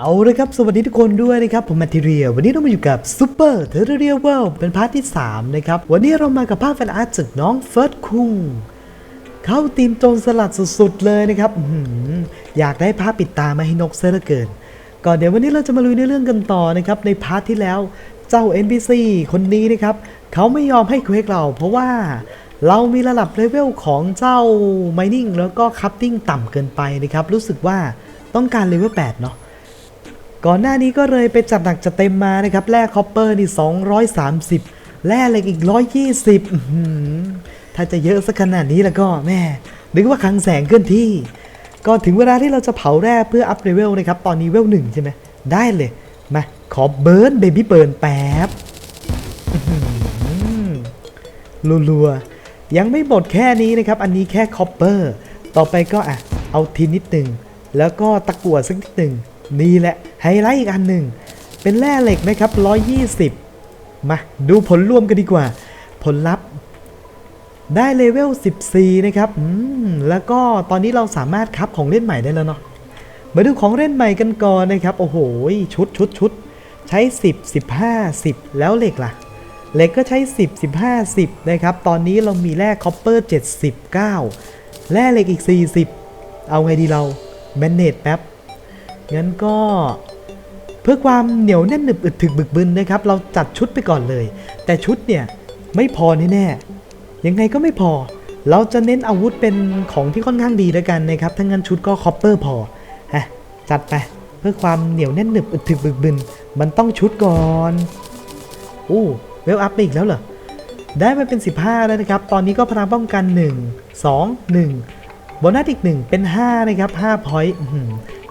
เอาเลยครับ สวัสดีทุกคนด้วยนะครับ ผมแมทเทียวันนี้เรามาอยู่กับซูเปอร์เทอร์เรียเวลเป็นพาร์ทที่ 3 นะครับ วันนี้เรามากับภาพแฟนอาร์ตจากน้องเฟิร์สคุงเข้าทีมโจรสลัดสุดๆเลยนะครับอยากได้ภาพปิดตามาให้นกเสียเหลือเกิน ก่อนเดี๋ยววันนี้เราจะมาลุยในเรื่องกันต่อนะครับ ในพาร์ทที่แล้วเจ้า NPC คนนี้นะครับเขาไม่ยอมให้เควกเรา เพราะว่าเรามีระดับเลเวลของเจ้า Mining แล้วก็ Crafting ต่ำเกินไปนะครับรู้สึกว่าต้องการเลเวล8เนาะ ก่อนหน้านี้ก็เลยไปจัดหนักจัดเต็มมานะครับแร่คอปเปอร์นี่230แร่เหล็กอีก 120ถ้าจะเยอะสักขนาดนี้แล้วก็แม่นึกว่าคลังแสงเคลื่อนที่ก็ถึงเวลาที่เราจะเผาแร่เพื่ออัพเลเวลนะครับตอนนี้เวลหนึ่งใช่ไหมได้เลย มา ขอเบิร์นเบบี้เบิร์นแป๊บรัวๆ ยังไม่หมดแค่นี้นะครับ อันนี้แค่คอปเปอร์ ต่อไปก็อะ เอาทินนิดหนึ่ง แล้วก็ตะกั่วสักนิดหนึ่ง นี่แหละไฮไลท์อีกอันหนึ่ง เป็นแร่เหล็กนะครับ 120 มาดูผลรวมกันดีกว่า ผลลัพธ์ได้เลเวล 14 นะครับ อืม แล้วก็ตอนนี้เราสามารถคับของเล่นใหม่ได้แล้วเนาะ มาดูของเล่นใหม่กันก่อนนะครับ โอ้โห ชุดชุดชุดใช้ 10 15 10 แล้วเหล็กล่ะ เหล็กก็ใช้ 10 15 10 นะครับ ตอนนี้เรามีแร่คอปเปอร์ 79 แร่เหล็กอีก 40 เอาไงดีเราแมนเนตแป๊บ งั้นก็เพื่อความเหนียวแน่นหนึบอึดถึกบึกบึนนะครับ เราจัดชุดไปก่อนเลย แต่ชุดเนี่ยไม่พอแน่ๆยังไงก็ไม่พอ เราจะเน้นอาวุธเป็นของที่ค่อนข้างดีด้วกันนะครับถ้างั้นชุดก็คอปเปอร์พอฮะจัดไปเพื่อความเหนียวแน่นหนึบอึดถึกบึกบึนมันต้องชุดก่อนอู้เวลอัพไปอีกแล้วเหรอได้มาเป็น 15 แล้วนะครับ ตอนนี้ก็พลังป้องกัน 1 2 1โบนัสอีก 1 เป็น 5 นะครับ5พอยต์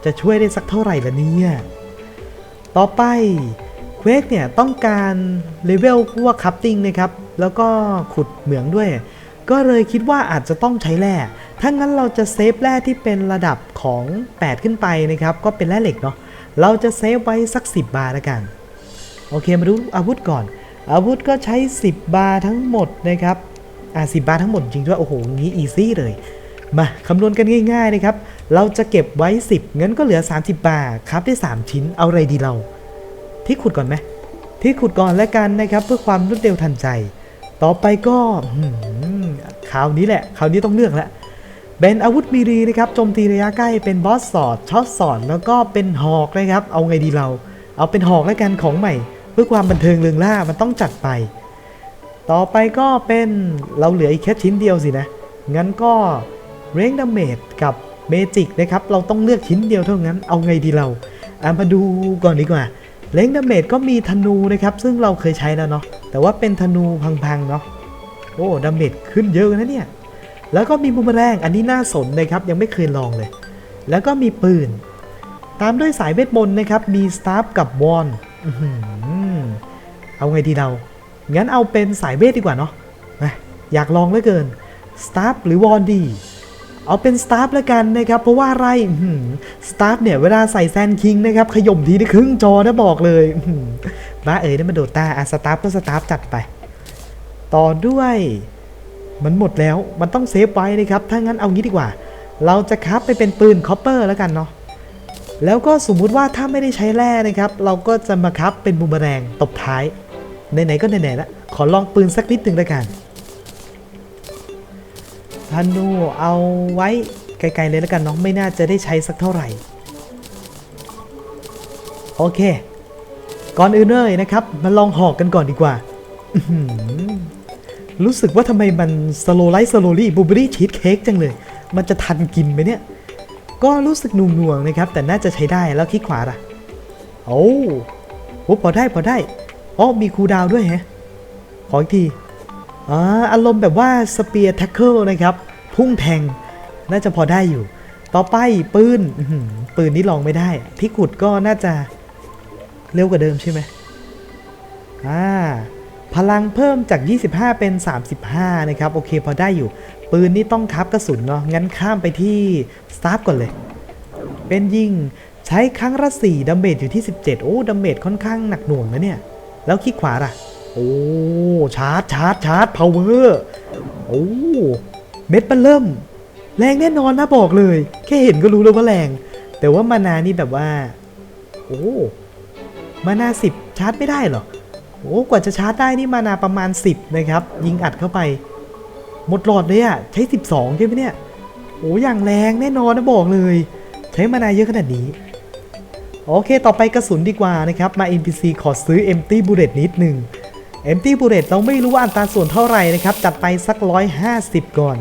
จะช่วยได้สักเท่าไหร่ละเนี่ย ต่อไปเควกเนี่ยต้องการเลเวลพวกคัพติ้งนะครับ แล้วก็ขุดเหมืองด้วย ก็เลยคิดว่าอาจจะต้องใช้แร่ถ้างั้นเราจะเซฟแร่ที่เป็นระดับของ 8 ขึ้นไปนะครับ ก็เป็นแร่เหล็กเนาะ เราจะเซฟไว้สัก 10 บาทล้วกัน โอเคมาดูอาวุธก่อน อาวุธก็ใช้ 10 บาททั้งหมดนะครับ อ่าสิบาททั้งหมดจริงด้วย โอ้โห งี้อีซี่เลย มาคำนวณกันง่ายๆนะครับ เราจะเก็บไว้ 10งั้นก็เหลือ 30 บาทครับได้ 3 ชิ้นเอาอะไรดีเรา ที่ขุดก่อนไหมที่ขุดก่อนแล้วกันนะครับ เพื่อความรวดเร็วทันใจ ต่อไปก็คราวนี้แหละคราวนี้ต้องเลือกแล้วเป็นอาวุธมีรีนะครับโจมตีระยะใกล้เป็นบอสสอดช็อตสอดแล้วก็เป็นหอกนะครับ เอาไงดีเรา เอาเป็นหอกแล้วกันของใหม่ เพื่อความบันเทิงเริงล่ามันต้องจัดไป ต่อไปก็เป็นเราเหลืออีกแค่ชิ้นเดียวสินะงั้นก็ เรงดาเมจกับเมจิกนะครับ เราต้องเลือกชิ้นเดียวเท่านั้น เอาไงดีเราอะมาดูก่อนดีกว่าเรงดาเมจก็มีธนูนะครับ ซึ่งเราเคยใช้แล้วเนาะ แต่ว่าเป็นธนูพังๆเนาะ โอ้ดาเมจขึ้นเยอะนะเนี่ย แล้วก็มีบูมแรงอันนี้น่าสนนะครับ ยังไม่เคยลองเลย แล้วก็มีปืน ตามด้วยสายเวทมนต์นะครับ มีสตาร์ฟกับวอนเอาไงดีเรา งั้นเอาเป็นสายเวทดีกว่าเนาะ อยากลองเหลือเกินสตาร์ฟหรือวอนดี เอาเป็นสตาร์ฟล้วกันนะครับ เพราะว่าอะไรสตาร์ฟเนี่ยเวลาใส่แซนคิงนะครับ ขย่มทีได้ครึ่งจอนะบอกเลยบ้าเอ๋ยนั่มันโดตาอะสตาร์ฟก็สตาร์ฟจัดไป ต่อด้วย มันหมดแล้วมันต้องเซฟไว้นะครับ ถ้างั้นเอางี้ดีกว่า เราจะคับไปเป็นปืนคอปเปอร์แล้วกันเนาะแล้วก็สมมุติว่าถ้าไม่ได้ใช้แร่นะครับ เราก็จะมาคับเป็นบูมแรงตบท้ายไหนๆก็ไหนๆละขอลองปืนสักนิดหนึ่งแล้วกัน ธนูเอาไว้ไกลๆเลยแล้วกันเนาะไม่น่าจะได้ใช้สักเท่าไหร่ โอเค ก่อนอื่นเลยนะครับ มาลองหอกกันก่อนดีกว่า รู้สึกว่าทำไมมันสโลไลท์สโลลี่บูเบอรี่ชีสเค้กจังเลย มันจะทันกินไหมเนี่ย ก็รู้สึกหน่วงๆนะครับ แต่น่าจะใช้ได้แล้วคลิกขวาล่ะ โอ้โหพอได้พอได้อ๋อมีคูดาวด้วยฮะขออีกที อ่าอารมณ์แบบว่าสเปียร์แท็กเกิลนะครับ พุ่งแทงน่าจะพอได้อยู่ ต่อไปปืนปืนนี้ลองไม่ได้ ที่ขุดก็น่าจะเร็วกว่าเดิมใช่ไหมอ่าพลังเพิ่มจาก 25 เป็น 35 นะครับ โอเคพอได้อยู่ ปืนนี่ต้องคับกระสุนเนาะงั้นข้ามไปที่สตาร์ฟก่อนเลย เป็นยิงใช้ครั้งละ4ดาเมจอยู่ที่ 17 โอ้ดาเมจค่อนข้างหนักหน่วงนะเนี่ย แล้วคลิกขวาล่ะ โอ้ชาร์จชาร์จชาร์จพาวเวอร์โอ้เม็ดมันเริ่ม แรงแน่นอนนะบอกเลย แค่เห็นก็รู้แล้วว่าแรง แต่ว่ามานานี่แบบว่า โอ้มานาสิบชาร์จไม่ได้เหรอโอ้กว่าจะชาร์จได้นี่มานาประมาณ 10 นะครับ ยิงอัดเข้าไป หมดหลอดเลยอะใช้ 12 ใช่ไหมเนี่ยโอ้อย่างแรงแน่นอนนะบอกเลย ใช้มานาเยอะขนาดนี้โอเค ต่อไปกระสุนดีกว่านะครับ มา NPC ขอซื้อ Empty Bullet นิดหนึ่ง Empty Bullet เราไม่รู้ว่าอัตราส่วนเท่าไหร่นะครับ จัดไปสัก 150 ก่อน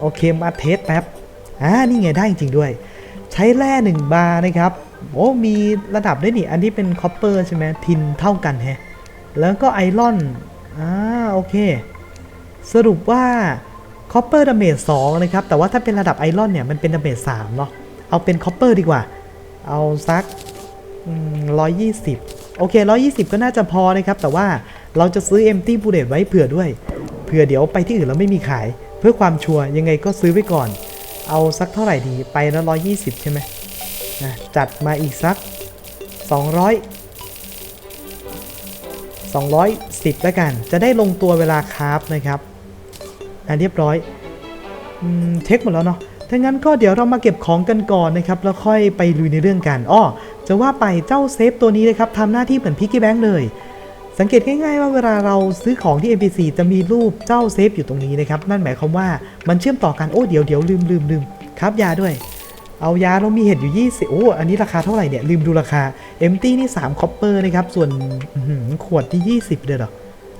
โอเคมาเทสแป๊บอ่านี่ไงได้จริงด้วย ใช้แร่หนึ่งบาร์นะครับ โอ้มีระดับด้วยนี่ อันนี้เป็นคอปเปอร์ใช่ไหมทินเท่ากันแฮะ แล้วก็ไอรอนอ่าโอเค สรุปว่าคอปเปอร์ดาเมจ2นะครับ แต่ว่าถ้าเป็นระดับไอรอนเนี่ยมันเป็นดาเมจ3เนาะเอาเป็นคอปเปอร์ดีกว่า เอาสักร้อยยี่สิบโอเคร้อยี่สิบก็น่าจะพอนะครับ แต่ว่า เราจะซื้อ empty bullet ไว้เผื่อด้วย เผื่อเดี๋ยวไปที่อื่นแล้วไม่มีขาย เพื่อความชัวร์ยังไงก็ซื้อไว้ก่อน เอาสักเท่าไหร่ดีไปล้วร้อยยี่สิบใช่ไหมนะจัดมาอีกสักสองร้อยสองร้อยสิบแล้วกัน จะได้ลงตัวเวลาคราฟนะครับอะเรียบร้อยอเช็คหมดแล้วเนาะถ้างั้นก็เดี๋ยวเรามาเก็บของกันก่อนนะครับ แล้วค่อยไปลุยในเรื่องกันอ้อจะว่าไปเจ้าเซฟตัวนี้นะครับทำหน้าที่เหมือนพิกกี้แบงค์เลย สังเกตง่ายๆว่าเวลาเราซื้อของที่ NPC จะมีรูปเจ้าเซฟอยู่ตรงนี้นะครับ นั่นหมายความว่ามันเชื่อมต่อกันโอ้เดี๋ยวเดี๋ยวลืมลืมลืมครับยาด้วย เอายาเรามีเห็ดอยู่ 20 โอ้ อันนี้ราคาเท่าไหร่เนี่ย ลืมดูราคา Empty นี่3คอปเปอร์นะครับ ส่วนขวดที่ 20เลยเหรอ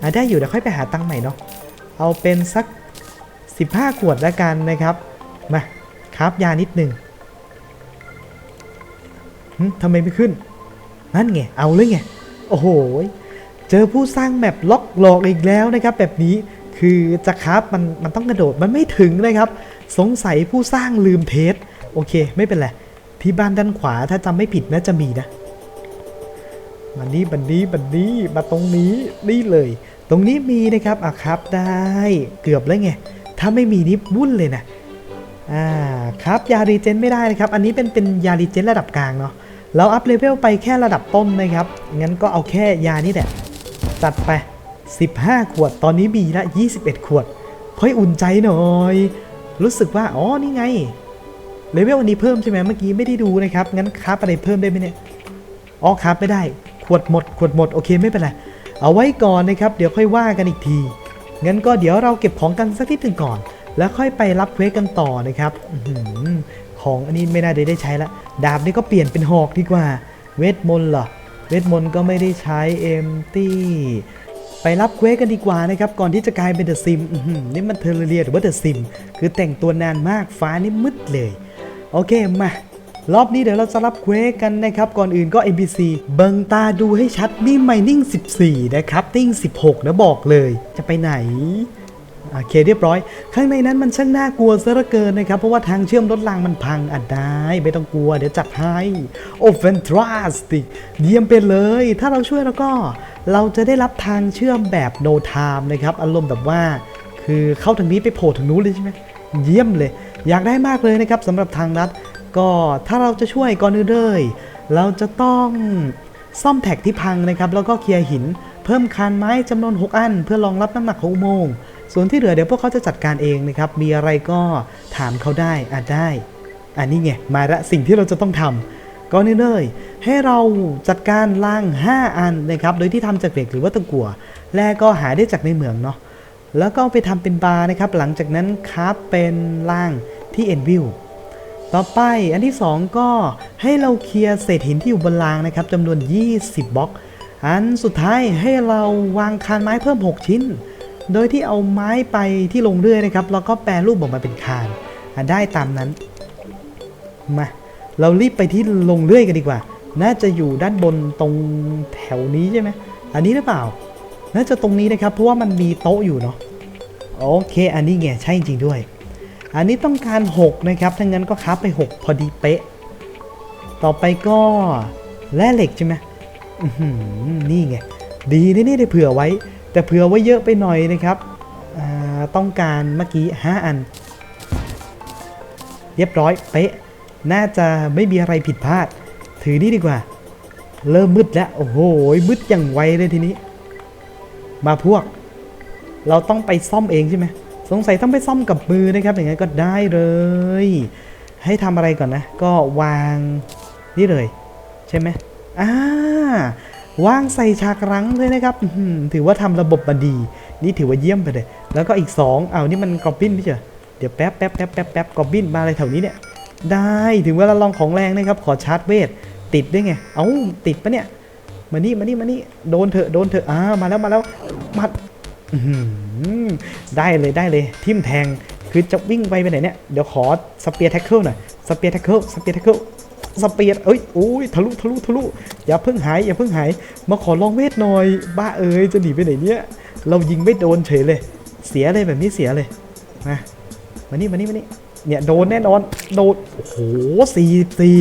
อะได้อยู่เดี๋ยวค่อยไปหาตังค์ใหม่เนาะเอาเป็นสัก 15 ขวดแล้วกันนะครับ มาครับยานิดหนึ่งทำไมไม่ขึ้น นั่นไง เอาเลยไง โอ้โห เจอผู้สร้างแมปล็อกหลอกอีกแล้วนะครับ แบบนี้คือจะครับมันมันต้องกระโดดมันไม่ถึงนะครับ สงสัยผู้สร้างลืมเทสโอเค ไม่เป็นไรที่บ้านด้านขวาถ้าจำไม่ผิดน่าจะมีนะมานี้บันนี้บันนี้มาตรงนี้นี่เลย ตรงนี้มีนะครับอะครับได้เกือบแล้วไงถ้าไม่มีนี่วุ่นเลยนะอ่าครับยารีเจนไม่ได้นะครับ อันนี้เป็นเป็นยารีเจนระดับกลางเนาะเราอัพเลเวลไปแค่ระดับต้นนะครับงั้นก็เอาแค่ยานี่แหละ จัดไป 15 ขวด ตอนนี้มีละ 21 ขวดค่อยอุ่นใจหน่อย รู้สึกว่า อ๋อ นี่ไง เลเวลอันนี้เพิ่มใช่ไหมเมื่อกี้ไม่ได้ดูนะครับ งั้นครับอะไรเพิ่มได้ไหมเนี่ย อ๋อครับไม่ได้ ขวดหมด ขวดหมด โอเคไม่เป็นไร เอาไว้ก่อนนะครับ เดี๋ยวค่อยว่ากันอีกที งั้นก็เดี๋ยวเราเก็บของกันสักนิดหนึ่งก่อน แล้วค่อยไปรับเควสกันต่อนะครับของอันนี้ไม่น่าได้ใช้ละ ดาบนี่ก็เปลี่ยนเป็นหอกดีกว่า เวทมนต์เหรอ เวทมนต์ก็ไม่ได้ใช้เอมตี้ไปรับเควสกันดีกว่านะครับ ก่อนที่จะกลายเป็นเดอะซิมนี่มันเทอร์เรียหรือว่าเดอะซิม คือแต่งตัวนานมากฟ้านี่มืดเลย โอเคมารอบนี้เดี๋ยวเราจะรับเควสกันนะครับ ก่อนอื่นก็ NPC เบิงตาดูให้ชัดนี่ไมนิ่ง 14 นะครับ ติ้ง 16 นะบอกเลย จะไปไหน โอเคเรียบร้อย ข้างในนั้นมันช่างน่ากลัวซะเหลือเกินนะครับ เพราะว่าทางเชื่อมรถรางมันพังอะได้ ไม่ต้องกลัว เดี๋ยวจัดให้โอ้แฟนตราสติเยี่ยมไปเลย ถ้าเราช่วยแล้วก็เราจะได้รับทางเชื่อมแบบ no time นะครับ อารมณ์แบบว่า คือเข้าทางนี้ไปโผล่ทางนู้นเลยใช่ไหมเยี่ยมเลย อยากได้มากเลยนะครับสำหรับทางลัดก็ถ้าเราจะช่วยก่อนอื่นเลยเราจะต้องซ่อมแท็กที่พังนะครับ แล้วก็เคลียร์หิน เพิ่มคานไม้จำนวน 6 อัน เพื่อรองรับน้ำหนักของอุโมงค์ ส่วนที่เหลือเดี๋ยวพวกเขาจะจัดการเองนะครับ มีอะไรก็ถามเขาได้อาจได้ อันนี้ไง มาละสิ่งที่เราจะต้องทำก่อนอื่นเลย ให้เราจัดการล่าง 5 อันนะครับ โดยที่ทำจากเหล็กหรือว่าตะกั่วและก็หาได้จากในเหมืองเนาะ แล้วก็ไปทำเป็นบาร์นะครับ หลังจากนั้นคราฟเป็นล่างที่เอ็นวิวต่อไปอันที่ 2 ก็ให้เราเคลียร์เศษหินที่อยู่บนรางนะครับจำนวน 20บล็อก อันสุดท้ายให้เราวางคานไม้เพิ่ม 6 ชิ้น โดยที่เอาไม้ไปที่ลงเรื่อยนะครับ แล้วก็แปรรูปออกมาเป็นคานได้ตามนั้น มา เรารีบไปที่ลงเรื่อยกันดีกว่า น่าจะอยู่ด้านบนตรงแถวนี้ใช่ไหมอันนี้หรือเปล่า น่าจะตรงนี้นะครับ เพราะว่ามันมีโต๊ะอยู่เนาะ โอเค อันนี้ไงใช่จริงด้วย อันนี้ต้องการ 6 นะครับ ถ้างั้นก็คับไป 6 พอดีเป๊ะ ต่อไปก็แร่เหล็กใช่ไหมนี่ไง ดีนะนี่ได้เผื่อไว้ แต่เผื่อไว้เยอะไปหน่อยนะครับต้องการเมื่อกี้ 5 อัน เรียบร้อยเป๊ะ น่าจะไม่มีอะไรผิดพลาด ถือนี่ดีกว่า เริ่มมืดแล้ว โอ้โห มืดอย่างไวเลยทีนี้ มาพวก เราต้องไปซ่อมเองใช่ไหม สงสัยต้องไปซ่อมกับมือนะครับ อย่างนั้นก็ได้เลย ให้ทำอะไรก่อนนะ ก็วางนี่เลย ใช่ไหมอ่า วางใส่ฉากรังเลยนะครับถือว่าทำระบบมาดี นี่ถือว่าเยี่ยมไปเลย แล้วก็อีก 2 เอานี่มันกอบบินไม่ใช่เหรอเดี๋ยวแป๊บแป๊บแป๊บแป๊บแป๊บกอบบินมาอะไรแถวนี้เนี่ย ได้ถึงเวลาลองของแรงนะครับ ขอชาร์จเวท ติดได้ไง เอ้าติดปะเนี่ย มานี่มานี่มานี่โดนเถอะโดนเถอะอ่ามาแล้วมาแล้วมาได้เลยได้เลย ทิมแทงคือจะวิ่งไปไปไหนเนี่ย เดี๋ยวขอสเปียร์แท็กเกิลหน่อยสเปียร์แท็กเกิลสเปียร์แท็กเกิล สเปียร์เอ้ยโอ้ยทะลุทะลุทะลุอย่าเพิ่งหายอย่าเพิ่งหาย มาขอลองเวทหน่อย บ้าเอ้ยจะหนีไปไหนเนี่ยเรายิงไม่โดนเฉยเลย เสียเลยแบบนี้เสียเลยมามานี่มานี่มานี่เนี่ยโดนแน่นอนโดนโอ้โหสี่สี่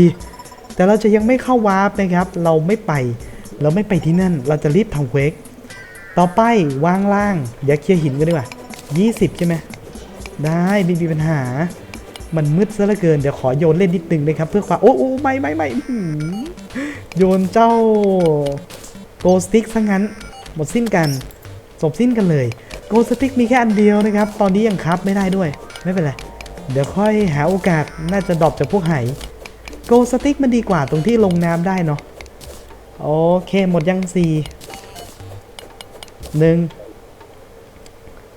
แต่เราจะยังไม่เข้าวาร์ปนะครับ เราไม่ไป เราไม่ไปที่นั่น เราจะรีบทำเควกต่อไปวางล่างเดี๋ยวเคลียร์หินกันดีกว่า20 ใช่ไหมได้ไม่มีปัญหา มันมืดซะเหลือเกิน เดี๋ยวขอโยนเล่นนิดนึงนะครับ เพื่อความ โอ้โอ้ไม่ไม่ไม่อื้อหือโยนเจ้าโกสติกซะงั้น หมดสิ้นกันจบสิ้นกันเลยโกสติกมีแค่อันเดียวนะครับ ตอนนี้ยังคับไม่ได้ด้วย ไม่เป็นไร เดี๋ยวค่อยหาโอกาสน่าจะดรอปจากพวกไหโกสติกมันดีกว่าตรงที่ลงน้ำได้เนาะโอเคหมดยังสี่หนึ่ง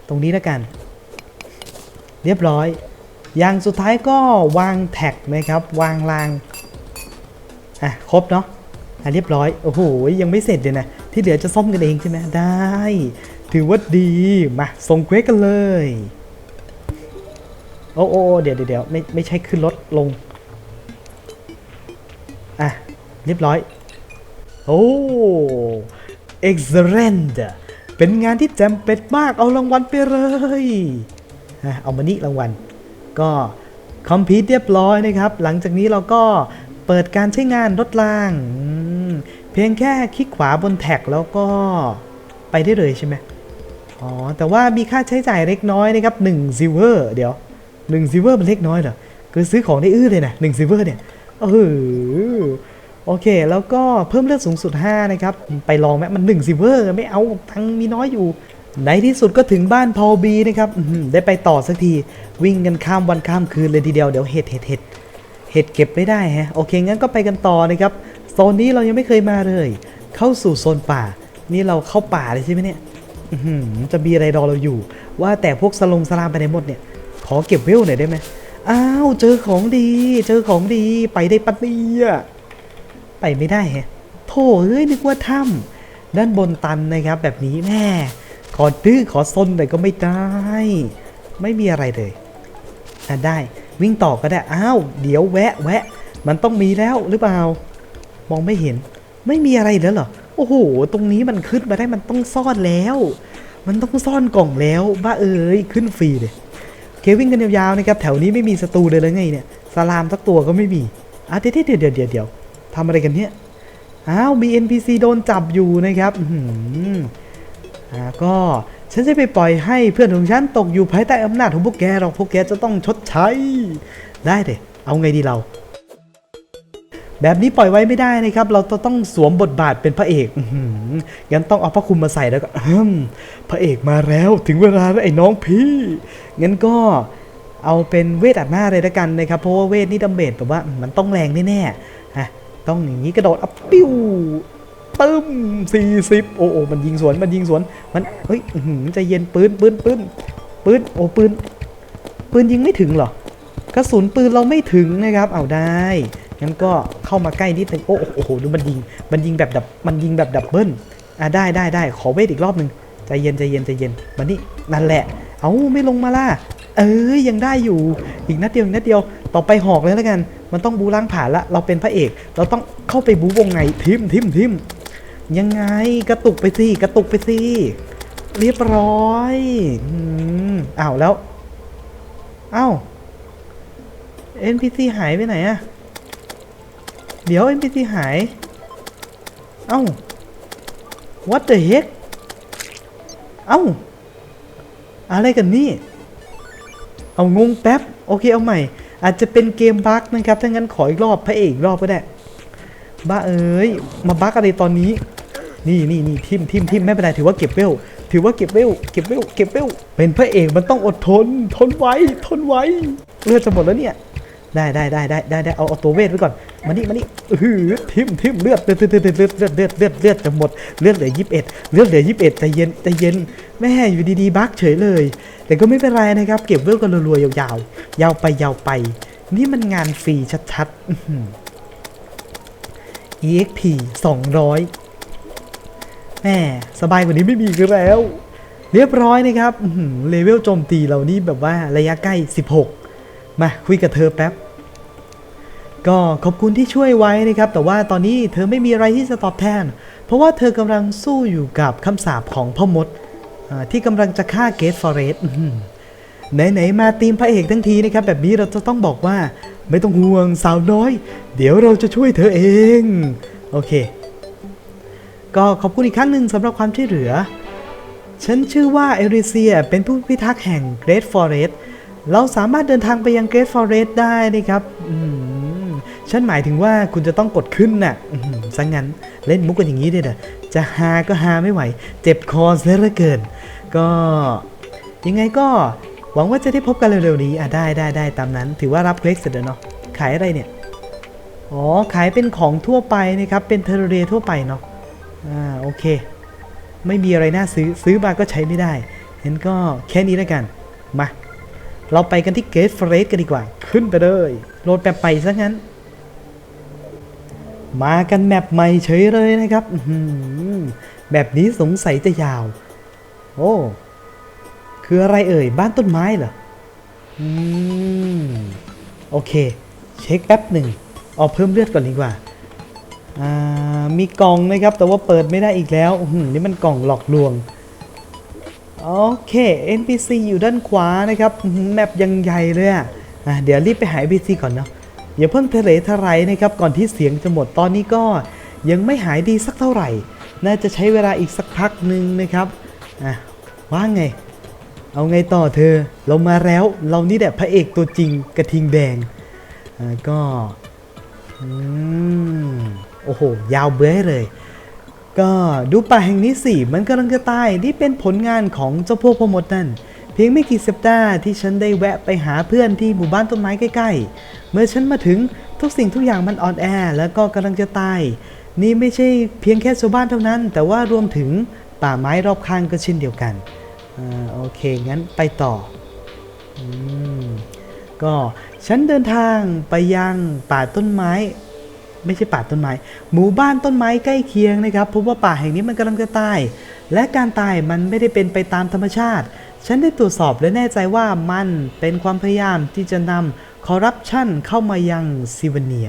ตรงนี้แล้วกัน เรียบร้อย อย่างสุดท้ายก็วางแท็กนะครับ วางราง อะ ครบเนาะ อะเรียบร้อย โอ้โห ยังไม่เสร็จเลยนะ ที่เหลือจะซ่อมกันเองใช่ไหมได้ ถือว่าดี มา ส่งเควสกันเลย โอ้โอ้เดี๋ยวเดี๋ยวเดี๋ยวไม่ไม่ใช่ขึ้นรถลง อะ เรียบร้อย โอ้ excellent เป็นงานที่แจมเป็ดมาก เอารางวัลไปเลย อะ เอามานี่รางวัล ก็คอมพิวเรียบร้อยนะครับ หลังจากนี้เราก็เปิดการใช้งานรถราง เพียงแค่คลิกขวาบนแท็กแล้วก็ไปได้เลยใช่ไหมอ๋อ แต่ว่ามีค่าใช้จ่ายเล็กน้อยนะครับ1ซิลเวอร์เดี๋ยว1ซิลเวอร์มันเล็กน้อยเหรอ คือซื้อของได้อื้อเลยนะ1ซิลเวอร์เนี่ยเออโอเค แล้วก็เพิ่มเลือดสูงสุด 5 นะครับ ไปลองไหมมัน1ซิลเวอร์ไม่เอา ทังมีน้อยอยู่ ในที่สุดก็ถึงบ้านพอบีนะครับได้ไปต่อสักทีวิ่งกันข้ามวันข้ามคืนเลยทีเดียวเดี๋ยวเห็ดเห็ดเห็ดเห็ดเก็บไม่ได้ฮะโอเคงั้นก็ไปกันต่อนะครับโซนนี้เรายังไม่เคยมาเลย เข้าสู่โซนป่า นี่เราเข้าป่าเลยใช่ไหมเนี่ยอื้อหือจะมีอะไรรอเราอยู่ ว่าแต่พวกสลงสลามไปไหนหมดเนี่ยขอเก็บเวลหน่อยได้ไหมอ้าวเจอของดี เจอของดีไปได้ปะเนี่ยไปไม่ได้ฮะโธ่เอ้ยนึกว่าถ้ำด้านบนตันนะครับแบบนี้แม่ ขอดื้อขอซนหน่อยก็ไม่ได้ ไม่มีอะไรเลยอะได้วิ่งต่อก็ได้อ้าวเดี๋ยวแวะแวะ มันต้องมีแล้วหรือเปล่า มองไม่เห็น ไม่มีอะไรแล้วเหรอโอ้โห ตรงนี้มันขึ้นมาได้มันต้องซ่อนแล้ว มันต้องซ่อนกล่องแล้วบ้าเอ้ยขึ้นฟรีเลยเควิ่งกันยาวๆนะครับแถวนี้ไม่มีศัตรูเลยเลยไงเนี่ยสลามสักตัวก็ไม่มีอะเดี๋ยวเดี๋ยวเดี๋ยวเดี๋ยวเดี๋ยวทำอะไรกันเนี่ยอ้าวมี NPC โดนจับอยู่นะครับอื้อหืออ่า ก็ฉันจะไปปล่อยให้เพื่อนของฉันตกอยู่ภายใต้อำนาจของพวกแกหรอกพวกแกจะต้องชดใช้ ได้เดเอาไงดีเรา แบบนี้ปล่อยไว้ไม่ได้นะครับ เราต้องสวมบทบาทเป็นพระเอกองั้นต้องเอาพระคุมมาใส่แล้วก็พระเอกมาแล้วถึงเวลาแล้วไอ้น้องพี่งั้นก็เอาเป็นเวทอัดหน้าเลยละกันนะครับ เพราะว่าเวทนี่ดัมเบลแบบว่ามันต้องแรงแน่ๆฮะต้องอย่างนี้กระโดดอัพปิ้ว ปึ้มสี่สิบโอ้โอมันยิงสวนมันยิงสวนมันเฮ้ยหือใจเย็นปืนปืนปืนปืนโอ้ปืนปืนยิงไม่ถึงหรอกระสุนปืนเราไม่ถึงนะครับเอาได้งั้นก็เข้ามาใกล้นิดนึงโอ้โอ้โหดูมันยิงมันยิงแบบดับมันยิงแบบดับเบิลอะได้ได้ได้ขอเวทอีกรอบหนึ่งใจเย็นใจเย็นใจเย็นมานี่นั่นแหละ เอาไม่ลงมาล่ะเอ้ยยังได้อยู่อีกนัดเดียวอีกนัดเดียวต่อไปหอกเลยแล้วกัน มันต้องบูล้างผ่านละเราเป็นพระเอก เราต้องเข้าไปบูวงไงทิมทิมทิม ยังไงกระตุกไปสิกระตุกไปสิเรียบร้อยอ้าวแล้วอ้าว NPC หายไปไหนอะเดี๋ยว NPC หาย เอ้า what the heck เอ้า อะไรกันนี่ เอางงแป๊บ โอเคเอาใหม่ อาจจะเป็นเกมบั๊กนะครับ ถ้างั้นขออีกรอบพระเอกอีกรอบก็ได้ บ้าเอ้ย มาบั๊กอะไรตอนนี้ นี่นี่นี่ทิมทิมทิมไม่เป็นไรถือว่าเก็บเวลถือว่าเก็บเวลเก็บเวลเก็บเวลเป็นพระเอกมันต้องอดทน ทนไว้ ทนไว้เลือดจะหมดแล้วเนี่ย ได้ได้ได้ได้ได้ได้เอาเอาตัวเวทไว้ก่อนมานี่มานี่อื้อหือทิมทิมเลือดเลือดเลือดเลือดเลือดเลือดเลือดเลือดเลือดจะหมดเลือดเหลือยี่สิบเอ็ดเลือดเหลือยี่สิบเอ็ดใจเย็นใจเย็นแม่อยู่ดีๆบักเฉยเลย แต่ก็ไม่เป็นไรนะครับเก็บเวลกันรัวๆยาวๆยาวไปยาวไป นี่มันงานฟรีชัดๆอื้อหือ EXP 200 แม่สบายกว่านี้ไม่มีอีกันแล้ว เรียบร้อยนะครับเลเวลโจมตีเรานี่แบบว่าระยะใกล้ 16 มาคุยกับเธอแป๊บ ก็ขอบคุณที่ช่วยไว้นะครับ แต่ว่าตอนนี้เธอไม่มีอะไรที่จะตอบแทน เพราะว่าเธอกำลังสู้อยู่กับคำสาปของพ่อมดอที่กำลังจะฆ่าเกตฟอเรสต์ไหนๆมาทีมพระเอกทั้งทีนะครับ แบบนี้เราจะต้องบอกว่าไม่ต้องห่วงสาวน้อย เดี๋ยวเราจะช่วยเธอเอง โอเค ก็ขอบคุณอีกครั้งหนึ่งสำหรับความช่วยเหลือ ฉันชื่อว่าเอริเซียเป็นผู้พิทักษ์แห่งเกร t ฟอเรสต์เราสามารถเดินทางไปยังเกร t ฟอเรสต์ได้นะครับฉันหมายถึงว่าคุณจะต้องกดขึ้นน่ะอืมซะงั้นเล่นมุกกันอย่างนี้เลยนะจะฮาก็ฮาไม่ไหว เจ็บคอเสียเหลือเกิน ก็ยังไงก็หวังว่าจะได้พบกันเร็วๆนี้อะได้ได้ได้ตามนั้น ถือว่ารับเควสเสร็จแล้วเนาะขายอะไรเนี่ย อ๋อ ขายเป็นของทั่วไปนะครับ เป็นเทอร์เรทั่วไปเนาะ อ่าโอเค ไม่มีอะไรน่าซื้อซื้อมาก็ใช้ไม่ได้งั้นก็แค่นี้แล้วกัน มา เราไปกันที่เกตเฟรสกันดีกว่า ขึ้นไปเลยโหลดแบบไปซะงั้น มากันแมปใหม่เฉยเลยนะครับแบบนี้สงสัยจะยาว โอ้คืออะไรเอ่ย บ้านต้นไม้เหรอ อืม โอเค เช็คแป๊บหนึ่ง เอาเพิ่มเลือดก่อนดีกว่า มีกล่องนะครับ แต่ว่าเปิดไม่ได้อีกแล้วนี่มันกล่องหลอกลวง โอเค NPC อยู่ด้านขวานะครับ แมปยังใหญ่เลยอะเดี๋ยวรีบไปหา NPC ก่อนเนาะอย่าเพิ่งทะเลทลายนะครับ ก่อนที่เสียงจะหมดตอนนี้ก็ยังไม่หายดีสักเท่าไหร่ น่าจะใช้เวลาอีกสักพักหนึ่งนะครับอะว่าไง เอาไงต่อเธอ เรามาแล้ว เรานี่แหละพระเอกตัวจริงกระทิงแดงอ่าก็อืม โอ้โห ยาวเบ้เลย ก็ดูป่าแห่งนี้สิ มันกำลังจะตาย นี่เป็นผลงานของเจ้าพวกพมดนั่น เพียงไม่กี่สัปดาห์ที่ฉันได้แวะไปหาเพื่อนที่หมู่บ้านต้นไม้ใกล้ๆ เมื่อฉันมาถึงทุกสิ่งทุกอย่างมันอ่อนแอ แล้วก็กำลังจะตาย นี่ไม่ใช่เพียงแค่ชาวบ้านเท่านั้น แต่ว่ารวมถึงป่าไม้รอบข้างก็เช่นเดียวกันอ่าโอเค งั้นไปต่ออืมก็ฉันเดินทางไปยังป่าต้นไม้ ไม่ใช่ป่าต้นไม้ หมู่บ้านต้นไม้ใกล้เคียงนะครับพบว่าป่าแห่งนี้มันกำลังจะตาย และการตายมันไม่ได้เป็นไปตามธรรมชาติ ฉันได้ตรวจสอบและแน่ใจว่ามันเป็นความพยายามที่จะนำคอร์รัปชันเข้ามายังซิเวเนีย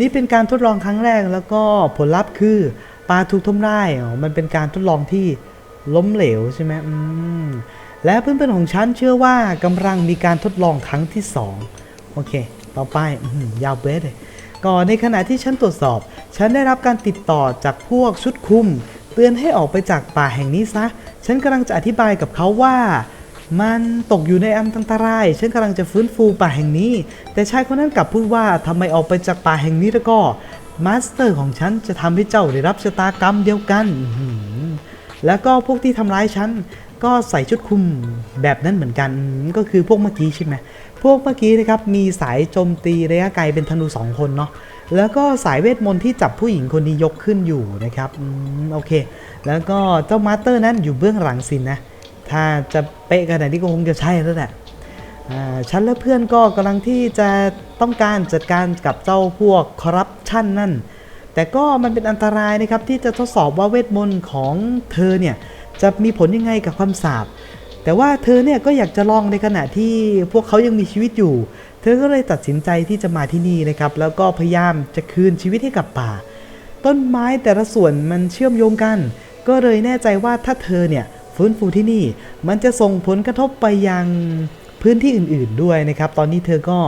นี่เป็นการทดลองครั้งแรกแล้วก็ผลลัพธ์คือป่าถูกทำลายอ๋อมันเป็นการทดลองที่ล้มเหลวใช่ไหมอืมและเพื่อนๆของฉันเชื่อว่ากำลังมีการทดลองครั้งที่2โอเค ต่อไปอยาวเบสเลย ก่อนในขณะที่ฉันตรวจสอบ ฉันได้รับการติดต่อจากพวกชุดคุม เตือนให้ออกไปจากป่าแห่งนี้ซะ ฉันกำลังจะอธิบายกับเขาว่า มันตกอยู่ในอันตราย ฉันกำลังจะฟื้นฟูป่าแห่งนี้ แต่ชายคนนั้นกลับพูดว่าทำไมออกไปจากป่าแห่งนี้แล้วก็ มาสเตอร์ของฉันจะทำให้เจ้าได้รับชะตากรรมเดียวกัน แล้วก็พวกที่ทำร้ายฉันก็ใส่ชุดคุมแบบนั้นเหมือนกันก็คือพวกเมื่อกี้ใช่ไหม วกเมื่อกี้นะครับมีสายโจมตีระยะไกลเป็นธนูสองคนเนาะแล้วก็สายเวทมนต์ที่จับผู้หญิงคนนี้ยกขึ้นอยู่นะครับอโอเค แล้วก็เจ้ามาสเตอร์นั้นอยู่เบื้องหลังสินนะถ้าจะเป๊ะขนาดนี้ก็คงจะใช่แล้วแหละฉันและเพื่อนก็กำลังที่จะต้องการจัดการกับเจ้าพวกคอร์รัปชันนั่น แต่ก็มันเป็นอันตรายนะครับที่จะทดสอบว่าเวทมนต์ของเธอเนี่ยจะมีผลยังไงกับความสาบ แต่ว่าเธอเนี่ยก็อยากจะลองในขณะที่พวกเขายังมีชีวิตอยู่ เธอก็เลยตัดสินใจที่จะมาที่นี่นะครับ แล้วก็พยายามจะคืนชีวิตให้กับป่า ต้นไม้แต่ละส่วนมันเชื่อมโยงกัน ก็เลยแน่ใจว่าถ้าเธอเนี่ยฟื้นฟูที่นี่ มันจะส่งผลกระทบไปยังพื้นที่อื่น ๆด้วยนะครับ ตอนนี้เธอก็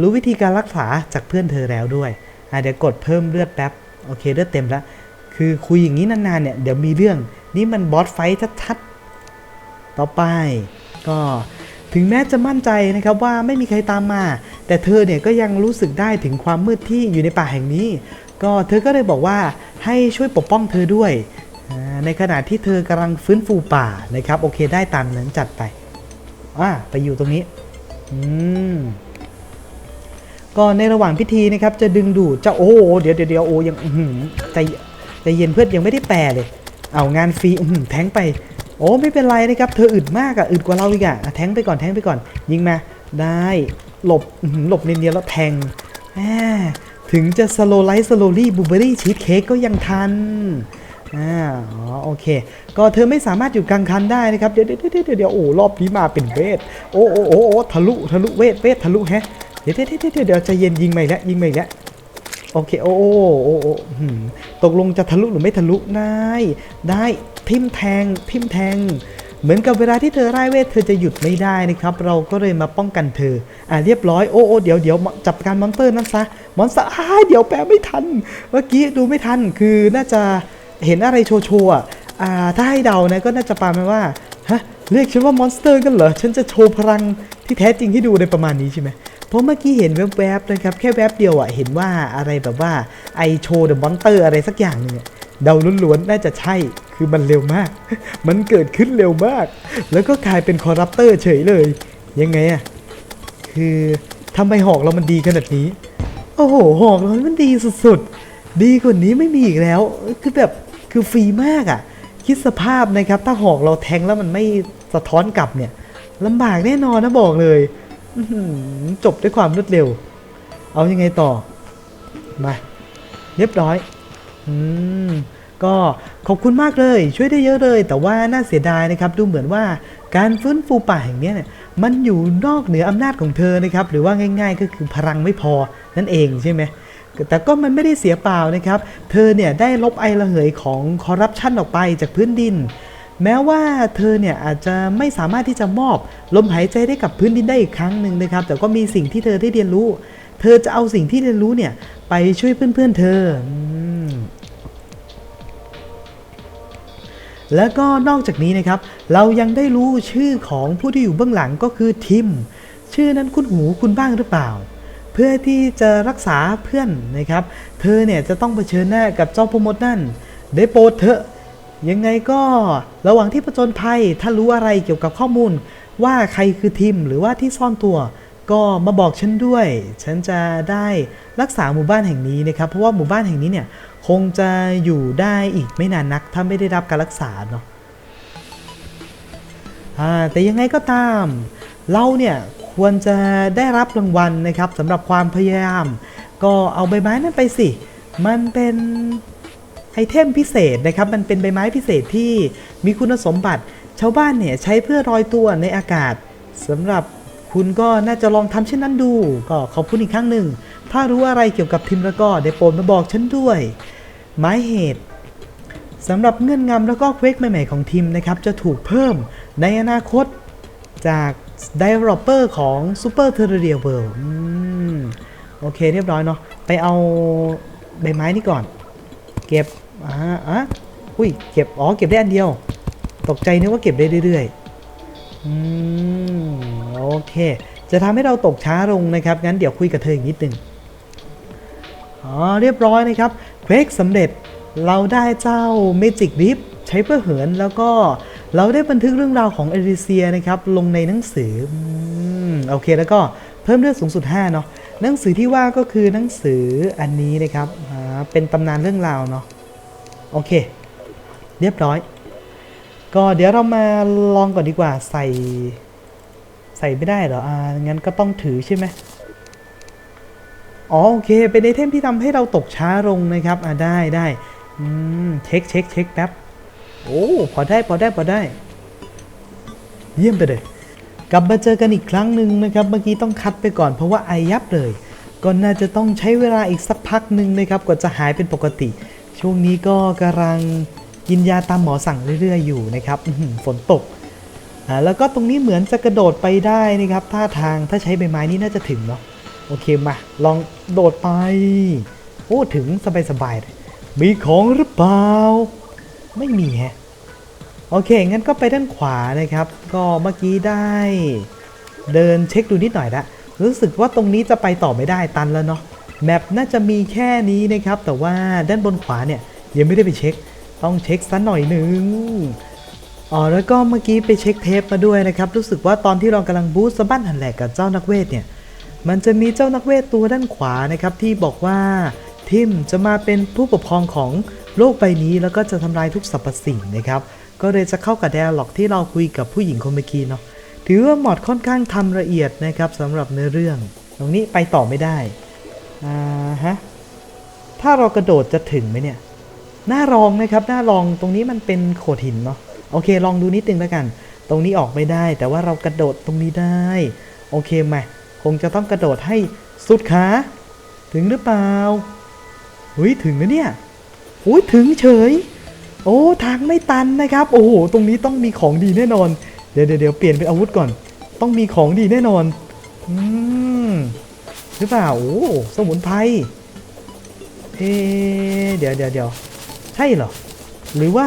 รู้วิธีการรักษาจากเพื่อนเธอแล้วด้วยเดี๋ยวกดเพิ่มเลือดแป๊บ โอเคเลือดเต็มแล้ว คือคุยอย่างนี้นานๆเนี่ยเดี๋ยวมีเรื่อง นี่มันบอสไฟท์ชัดๆ ต่อไป ก็ถึงแม้จะมั่นใจนะครับว่าไม่มีใครตามมา แต่เธอเนี่ยก็ยังรู้สึกได้ถึงความมืดที่อยู่ในป่าแห่งนี้ ก็เธอก็เลยบอกว่าให้ช่วยปกป้องเธอด้วย ในขณะที่เธอกำลังฟื้นฟูป่านะครับ โอเคได้ตามนั้นจัดไปอ่าไปอยู่ตรงนี้อืมก็ในระหว่างพิธีนะครับจะดึงดูดเจ้าโอ้เดี๋ยวเดี๋ยวโอ้ยังอื้อหือใจใจเย็นเพื่อนยังไม่ได้แปลเลย เอางานฟรีอื้อหือแทงไป โอ้ไม่เป็นไรนะครับ เธออึดมากอะอึดกว่าเราอีกอะ่ะแทงไปก่อนแทงไปก่อน ยิงมา ได้หลบหลบเนียนๆแล้วแทงแหมถึงจะสโลไลท์สโลลี่บูเบอรี่ชีสเค้กก็ยังทันอ่าอ๋อโอเค ก็เธอไม่สามารถอยู่กลางคันได้นะครับ เดี๋ยวเดี๋ยวเดี๋ยวโอ้รอบนี้มาเป็นเวท โอ้โอ้โอ้โอทะลุทะลุเวทเวททะลุแฮะ เดี๋ยวเดี๋ยวเดี๋ยวเดี๋ยวเดี๋ยวใจเย็นยิงใหม่แล้วยิงใหม่แล้ว โอเคโอ้โอ้โอ้โอ้ตกลงจะทะลุหรือไม่ทะลุได้ได้ทิมแทงทิมแทง เหมือนกับเวลาที่เธอไล่เวทเธอจะหยุดไม่ได้นะครับ เราก็เลยมาป้องกันเธอ อ่าเรียบร้อยโอ้โอ้เดี๋ยวเดี๋ยวจับการมอนเตอร์นั้นซะมอนสเตอร์อ้าเดี๋ยวแปลไม่ทัน เมื่อกี้ดูไม่ทันคือน่าจะเห็นอะไรโชว์โชว์อะอ่าถ้าให้เดานะก็น่าจะประมาณว่าฮะเรียกฉันว่ามอนสเตอร์กันเหรอฉันจะโชว์พลังที่แท้จริงให้ดูในประมาณนี้ใช่ไหม ราะเมื่อกี้เห็นแวบๆนะครับ แค่แวบเดียวอะเห็นว่าอะไรแบบว่าไอโชว์เดอะมอนเตอร์อะไรสักอย่างหนึงอะเดาล้วนๆน่าจะใช่คือมันเร็วมาก มันเกิดขึ้นเร็วมาก แล้วก็กลายเป็นคอร์รัปเตอร์เฉยเลย ยังไงอะคือทำไมหอกเรามันดีขนาดนี้ โอ้โห หอกเรามันดีสุดๆ ดีกว่านี้ไม่มีอีกแล้ว คือแบบคือฟรีมากอะคิดสภาพนะครับ ถ้าหอกเราแทงแล้วมันไม่สะท้อนกลับเนี่ยลำบากแน่นอนนะบอกเลย จบด้วยความรวดเร็ว เอายังไงต่อ มาเรียบร้อย อืม ก็ขอบคุณมากเลย ช่วยได้เยอะเลย แต่ว่าน่าเสียดายนะครับ ดูเหมือนว่าการฟื้นฟูป่าแห่งนี้เนี่ย มันอยู่นอกเหนืออำนาจของเธอนะครับ หรือว่าง่าย ๆ ก็คือพลังไม่พอนั่นเองใช่ไหมแต่ก็มันไม่ได้เสียเปล่านะครับ เธอเนี่ยได้ลบไอระเหยของคอร์รัปชันออกไปจากพื้นดิน แม้ว่าเธอเนี่ยอาจจะไม่สามารถที่จะมอบลมหายใจได้กับพื้นดินได้อีกครั้งหนึ่งนะครับ แต่ก็มีสิ่งที่เธอได้เรียนรู้ เธอจะเอาสิ่งที่เรียนรู้เนี่ยไปช่วยเพื่อนๆเธอ แล้วก็นอกจากนี้นะครับ เรายังได้รู้ชื่อของผู้ที่อยู่เบื้องหลังก็คือทิม ชื่อนั้นคุณหูคุณบ้างหรือเปล่าเพื่อที่จะรักษาเพื่อนนะครับ เธอเนี่ยจะต้องเผชิญหน้ากับเจ้าพมดนั่น ได้โปรดเถอะ ยังไงก็ระหว่างที่ผจญภัยถ้ารู้อะไรเกี่ยวกับข้อมูล ว่าใครคือทิมหรือว่าที่ซ่อนตัว ก็มาบอกฉันด้วย ฉันจะได้รักษาหมู่บ้านแห่งนี้นะครับ เพราะว่าหมู่บ้านแห่งนี้เนี่ยคงจะอยู่ได้อีกไม่นานนัก ถ้าไม่ได้รับการรักษาเนาะแต่ยังไงก็ตาม เราเนี่ยควรจะได้รับรางวัลนะครับสำหรับความพยายาม ก็เอาใบไม้นั้นไปสิ มันเป็น ไอเทมพิเศษนะครับมันเป็นใบไม้พิเศษที่มีคุณสมบัติ ชาวบ้านเนี่ยใช้เพื่อรอยตัวในอากาศสำหรับคุณก็น่าจะลองทำเช่นนั้นดู ก็ขอบคุณอีกครั้งหนึ่ง ถ้ารู้อะไรเกี่ยวกับทีมแล้วก็ได้โปรดมาบอกฉันด้วยหมายเหตุสำหรับเงื่อนงำแล้วก็เควกใหม่ๆของทีมนะครับ จะถูกเพิ่มในอนาคตจาก Developer ของ Super Terraria World อืมโอเคเรียบร้อยเนาะไปเอาใบไม้นี่ก่อน เก็บ อ่าอะอุ้ย เก็บ อ๋อ เก็บได้อันเดียว ตกใจนึกว่าเก็บได้เรื่อยๆ อืม โอเค จะทำให้เราตกช้าลงนะครับ งั้นเดี๋ยวคุยกับเธออีกนิดหนึ่งอ๋อ เรียบร้อยนะครับ เควกสำเร็จ เราได้เจ้าเมจิกริฟใช้เพื่อเหิน แล้วก็เราได้บันทึกเรื่องราวของเอริเซียนะครับ ลงในหนังสือ อืม โอเค แล้วก็เพิ่มเลือดสูงสุด 5 เนาะหนังสือที่ว่าก็คือหนังสืออันนี้นะครับ อ่า เป็นตำนานเรื่องราวเนาะ โอเค เรียบร้อย ก็เดี๋ยวเรามาลองก่อนดีกว่าใส่ ใส่ไม่ได้เหรอ อ่า งั้นก็ต้องถือใช่ไหมอ๋อโอเค เป็นไอเทมที่ทำให้เราตกช้าลงนะครับ อ่าได้ได้อืม เช็คเช็คเช็คแป๊บ โอ้ พอได้พอได้พอได้ เยี่ยมไปเลย กลับมาเจอกันอีกครั้งหนึ่งนะครับ เมื่อกี้ต้องคัดไปก่อนเพราะว่าไอยับเลย ก็น่าจะต้องใช้เวลาอีกสักพักหนึ่งนะครับกว่าจะหายเป็นปกติ ช่วงนี้ก็กำลังกินยาตามหมอสั่งเรื่อยๆอยู่นะครับฝนตกอ่าแล้วก็ตรงนี้เหมือนจะกระโดดไปได้นะครับท่าทางถ้าใช้ใบไม้นี่น่าจะถึงเนาะโอเคมาลองโดดไป โอ้ถึงสบายๆเลยมีของหรือเปล่า ไม่มีแฮะโอเค งั้นก็ไปด้านขวานะครับ ก็เมื่อกี้ได้ เดินเช็คดูนิดหน่อยละรู้สึกว่าตรงนี้จะไปต่อไม่ได้ตันแล้วเนาะ แมปน่าจะมีแค่นี้นะครับ แต่ว่าด้านบนขวาเนี่ยยังไม่ได้ไปเช็ค ต้องเช็คสักหน่อยหนึ่งอ๋อแล้วก็เมื่อกี้ไปเช็คเทปมาด้วยนะครับ รู้สึกว่าตอนที่เรากำลังบูสต์สะบั้นหันแหลกกับเจ้านักเวทเนี่ย มันจะมีเจ้านักเวทตัวด้านขวานะครับ ที่บอกว่าทิมจะมาเป็นผู้ปกครองของโลกใบนี้แล้วก็จะทำลายทุกสรรพสิ่งนะครับ ก็เลยจะเข้ากับแดร์ล็อกที่เราคุยกับผู้หญิงคนเมื่อกี้เนาะถือว่าหมอดค่อนข้างทำละเอียดนะครับสำหรับเนื้อเรื่อง ตรงนี้ไปต่อไม่ได้ อ่าฮะ ถ้าเรากระโดดจะถึงไหมเนี่ย หน้ารองนะครับ หน้ารองตรงนี้มันเป็นโขดหินเนาะ โอเค ลองดูนิดนึงแล้วกัน ตรงนี้ออกไม่ได้ แต่ว่าเรากระโดดตรงนี้ได้ โอเคไหมคงจะต้องกระโดดให้สุดขา ถึงหรือเปล่าหุยถึงนะเนี่ยหุยถึงเฉย โอ้ทางไม่ตันนะครับ โอ้โห ตรงนี้ต้องมีของดีแน่นอน เดี๋ยวเดี๋ยวเปลี่ยนเป็นอาวุธก่อน ต้องมีของดีแน่นอน อืม หรือเปล่าโอ้สมุนไพรเอะเดี๋ยวเดี๋ยวเดี๋ยวใช่เหรอ หรือว่า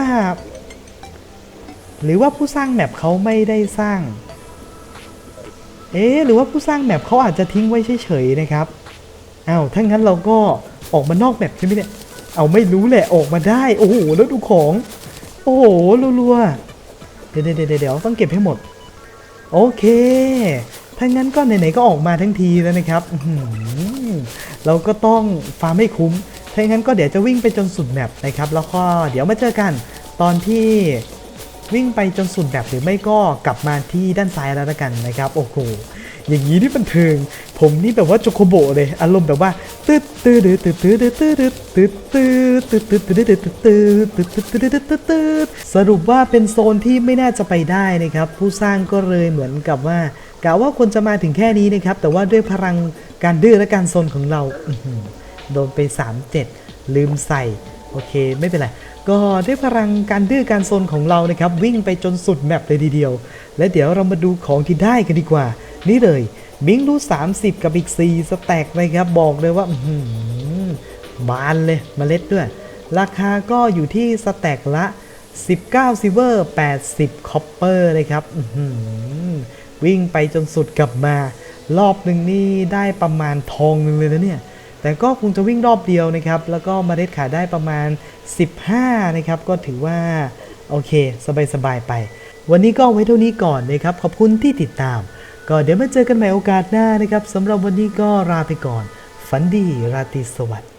หรือว่าผู้สร้างแมปเขาไม่ได้สร้าง เอ๊หรือว่าผู้สร้างแมปเขาอาจจะทิ้งไว้เฉยๆนะครับอ้าวถ้างั้นเราก็ออกมานอกแมปใช่ไหมเนี่ยเอาไม่รู้แหละออกมาได้ โอ้โหแล้วดูของ โอ้โหรัวๆเดี๋ยวเดี๋ยวเดี๋ยวเดี๋ยวต้องเก็บให้หมด โอเค ถ้างั้นก็ไหนๆก็ออกมาทั้งทีแล้วนะครับเราก็ต้องฟาร์มให้คุ้ม ถ้างั้นก็เดี๋ยวจะวิ่งไปจนสุดแมปนะครับ แล้วก็เดี๋ยวมาเจอกันตอนที่วิ่งไปจนสุดแมปหรือไม่ก็กลับมาที่ด้านซ้ายแล้วกันนะครับ โอ้โห อย่างนี้นี่บันเทิง ผมนี่แบบว่าโจโคโบเลย อารมณ์แบบว่าตืดตืดตืดตืดตืดตืดตืดตืดตืดตืดตืดตืดตืดตืดตืดตืดตืดตืดตืดสรุปว่าเป็นโซนที่ไม่น่าจะไปได้นะครับ ผู้สร้างก็เลยเหมือนกับว่า กะว่าควรจะมาถึงแค่นี้นะครับ แต่ว่าด้วยพลังการดื้อและการซนของเราโดนไป 3-7 ลืมใส่ โอเค ไม่เป็นไร ก็ด้วยพลังการดื้อการซนของเรานะครับ วิ่งไปจนสุดแมปเลยทีเดียว และเดี๋ยวเรามาดูของที่ได้กันดีกว่า นี่เลย มิงดู30 กับอีก 4 สแต็กนะครับ บอกเลยว่าบานเลยเมล็ดด้วย ราคาก็อยู่ที่สแต็กละ 19ซิเวอร์ 80 คอปเปอร์เลยครับ วิ่งไปจนสุดกลับมา รอบหนึ่งนี่ได้ประมาณทองหนึ่งเลยนะเนี่ยแต่ก็คงจะวิ่งรอบเดียวนะครับ แล้วก็เมล็ดขายได้ประมาณ 15 นะครับ ก็ถือว่า โอเค สบายๆไป วันนี้ก็ไว้เท่านี้ก่อนนะครับ ขอบคุณที่ติดตาม ก็เดี๋ยวมาเจอกันใหม่โอกาสหน้านะครับสำหรับวันนี้ก็ลาไปก่อน ฝันดี ราตรีสวัสดิ์